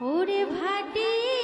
ওরে ভাটি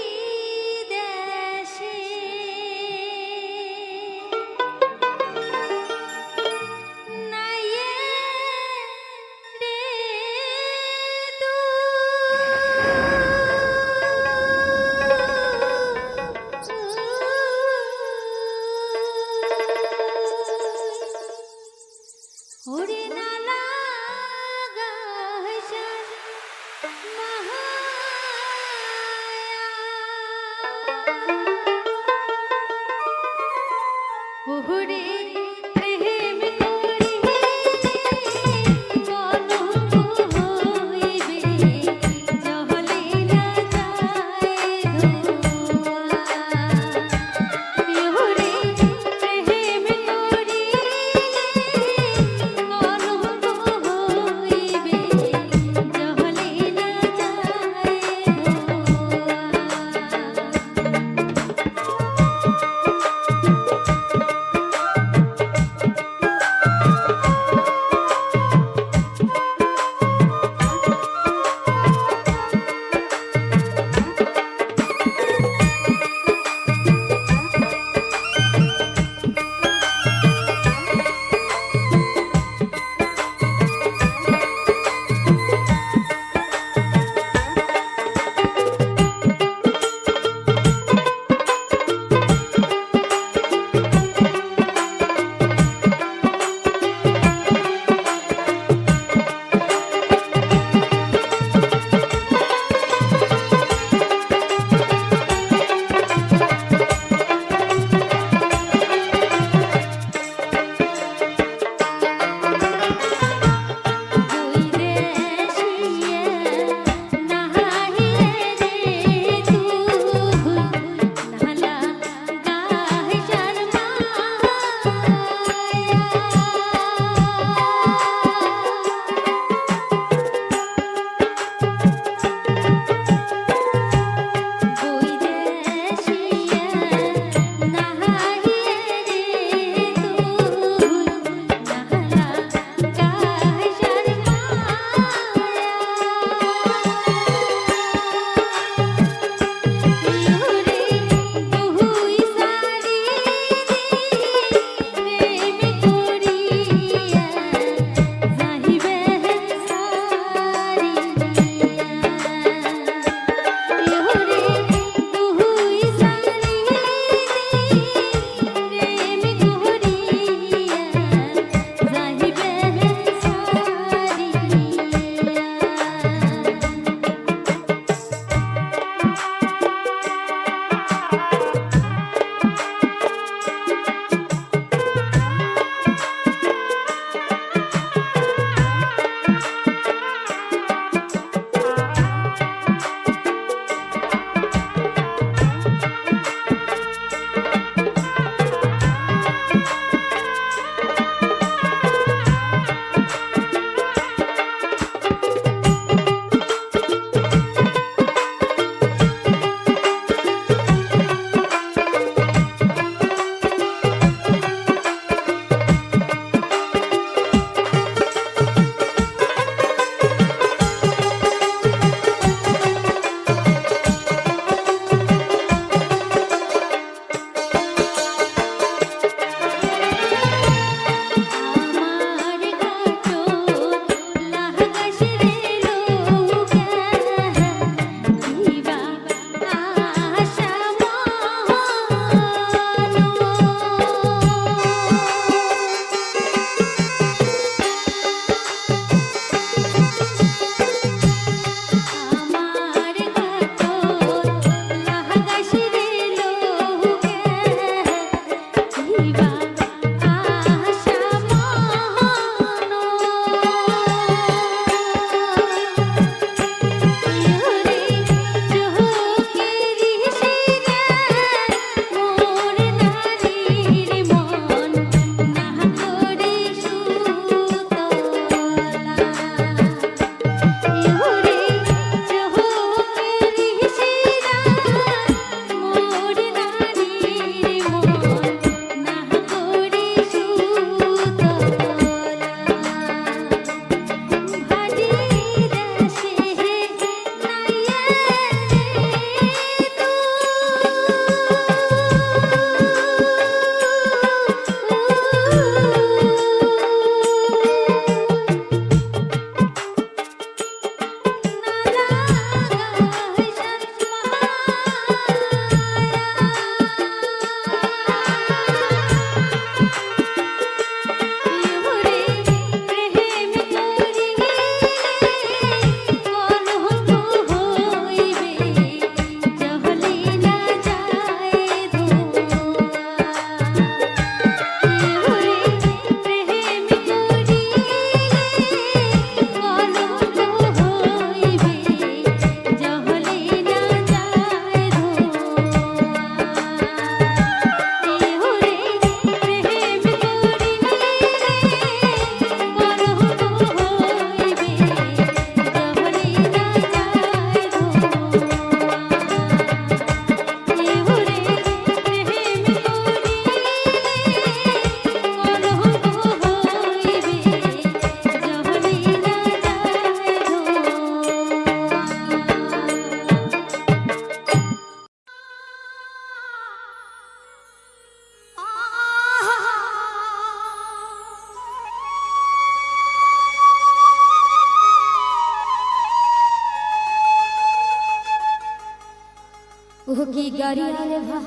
কি গাড়িয়াল ভাই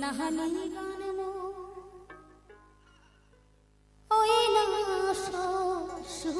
নাহানি গান ওই না সসু।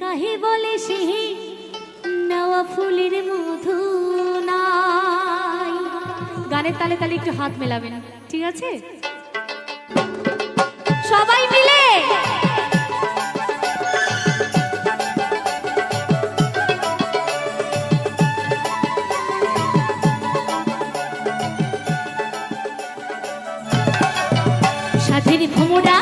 কাহে বলে সিহি নেওয়া ফুলের মধু নাই। গানের তালে তালে একটু হাত মেলাবে না ঠিক আছে? সবাই মিলে! সাথের ভোমরা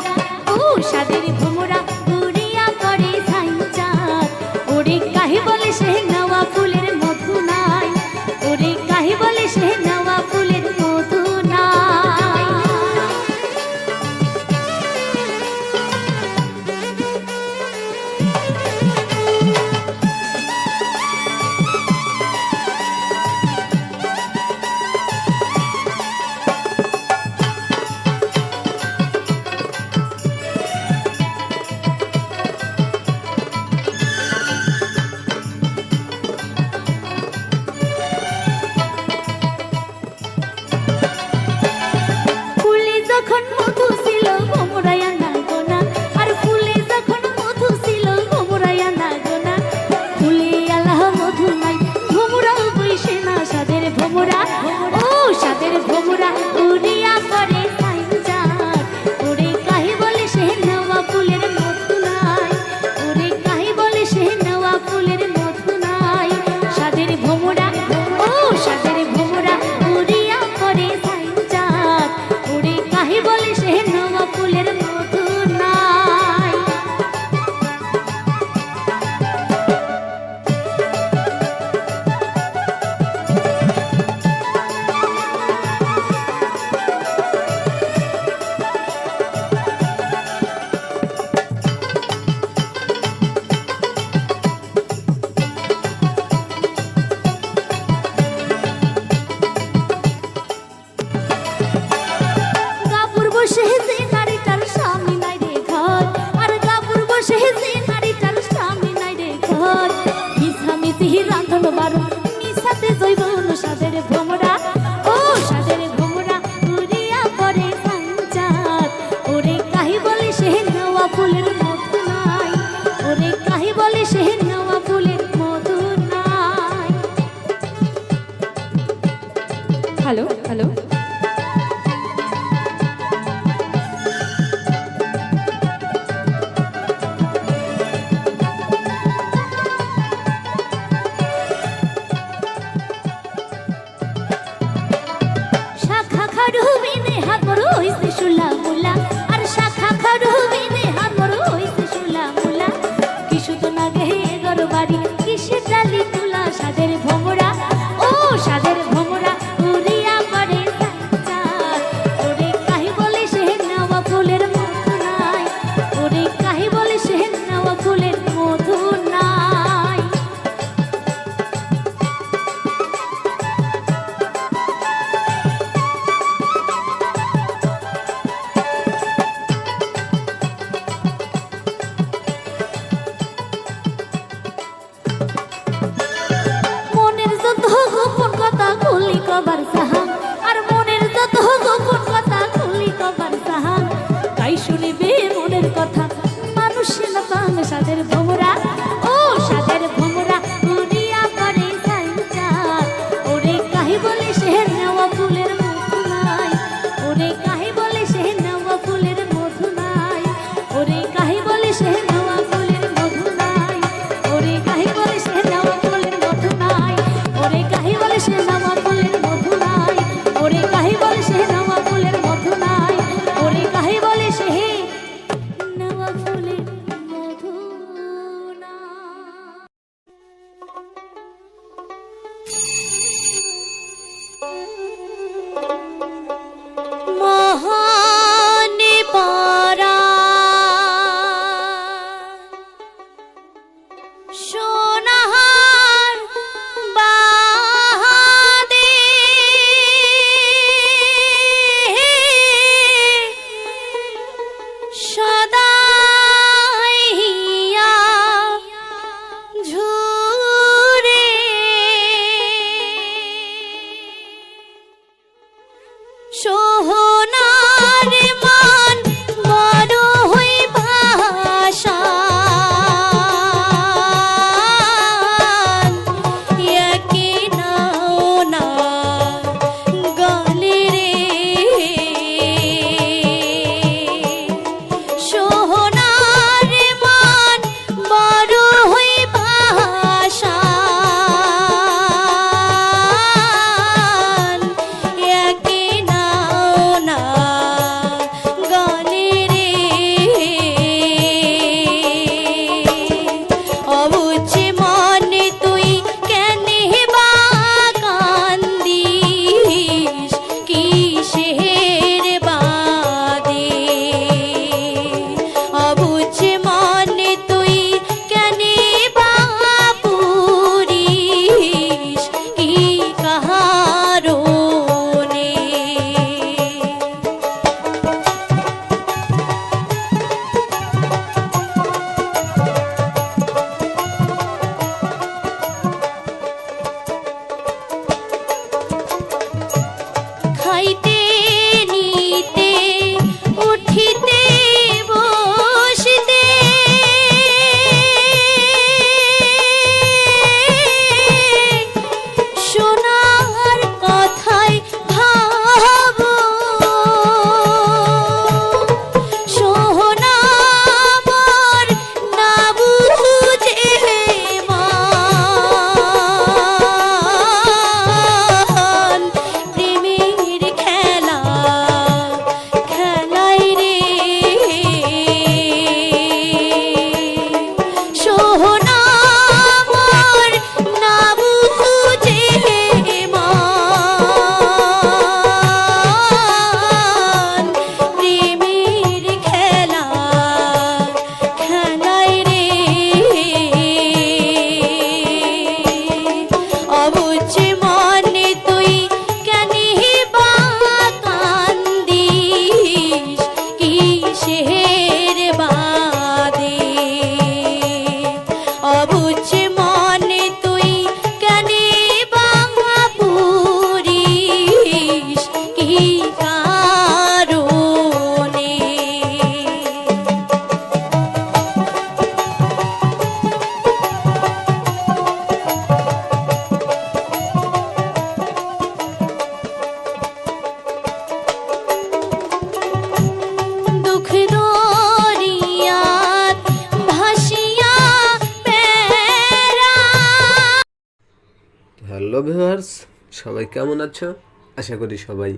কেমন আছো? আশা করি সবাই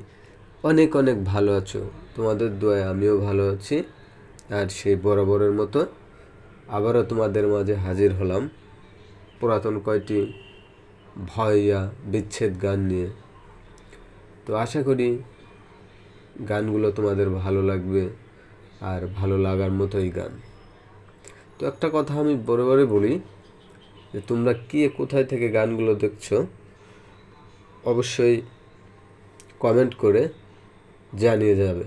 অনেক অনেক ভালো আছো। তোমাদের দোয়ায় আমিও ভালো আছি। আর সেই বরাবরের মতো আবারও তোমাদের মাঝে হাজির হলাম পুরাতন কয়টি ভয়া বিচ্ছেদ গান নিয়ে। তো আশা করি গানগুলো তোমাদের ভালো লাগবে আর ভালো লাগার মতোই গান। তো একটা কথা আমি বরাবরই বলি যে তোমরা কে কোথায় থেকে গানগুলো দেখছ? অবশ্যই কমেন্ট করে জানিয়ে যাবে।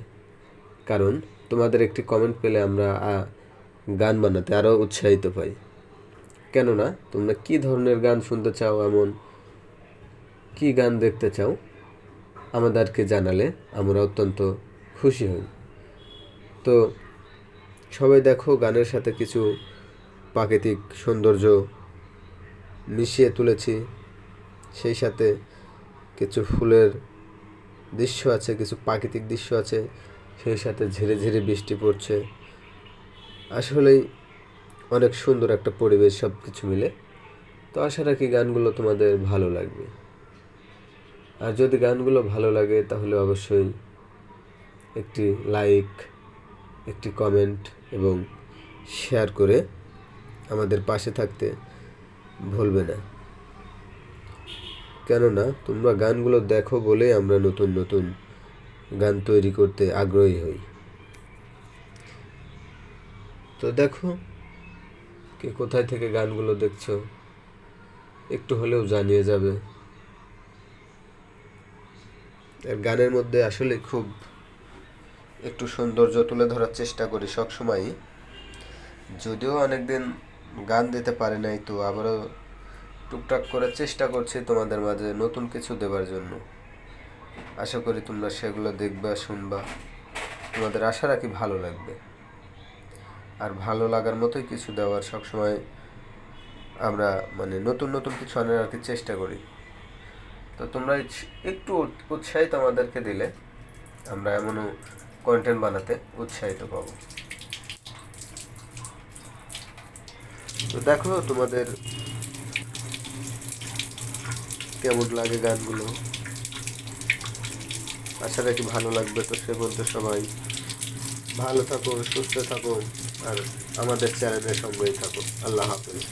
কারণ তোমাদের একটি কমেন্ট পেলে আমরা গান বানাতে আরও উৎসাহিত পাই। কেননা, তোমরা কি ধরনের গান শুনতে চাও, এমন কি গান দেখতে চাও, আমাদেরকে জানালে আমরা অত্যন্ত খুশি হই। তো সবাই দেখো, গানের সাথে কিছু প্রাকৃতিক সৌন্দর্য মিশিয়ে তুলেছি। সেই সাথে কিছু ফুলের দৃশ্য আছে, কিছু প্রাকৃতিক দৃশ্য আছে, সেই সাথে ঝিরে ঝিরে বৃষ্টি পড়ছে। আসলেই অনেক সুন্দর একটা পরিবেশ সব কিছু মিলে। তো আশা রাখি গানগুলো তোমাদের ভালো লাগবে। আর যদি গানগুলো ভালো লাগে, তাহলে অবশ্যই একটি লাইক, একটি কমেন্ট এবং শেয়ার করে আমাদের পাশে থাকতে ভুলবে না। কেননা তোমরা গানগুলো দেখো বলেই আমরা নতুন নতুন গান তৈরি করতে আগ্রহী হই। তো দেখো, কে কোথায় থেকে গানগুলো দেখছ, একটু হলেও জানিয়ে যাবে। আর গানের মধ্যে আসলে খুব একটু সৌন্দর্য তুলে ধরার চেষ্টা করি সবসময়ই। যদিও অনেকদিন গান দিতে পারে নাই, তো আবারও টুকটাক করে চেষ্টা করছি তোমাদের মাঝে নতুন কিছু দেবার জন্য। আশা করি তোমরা সেগুলো দেখবা, শুনবা। তোমাদের আশা রাখি ভালো লাগবে। আর ভালো লাগার মতোই কিছু দেওয়ার সবসময় আমরা মানে নতুন নতুন কিছু আনার আর কি চেষ্টা করি। তো তোমরা একটু উৎসাহিত আমাদেরকে দিলে, আমরা এমনও কন্টেন্ট বানাতে উৎসাহিত পাবো। তো দেখো তোমাদের কেমন লাগে গানগুলো? আশা রাখি ভালো লাগবে তো সে বলতে সবাই। ভালো থাকো সুস্থ থাকো আর আমাদের চ্যানেলের সঙ্গেই থাকো আল্লাহ হাফেজ।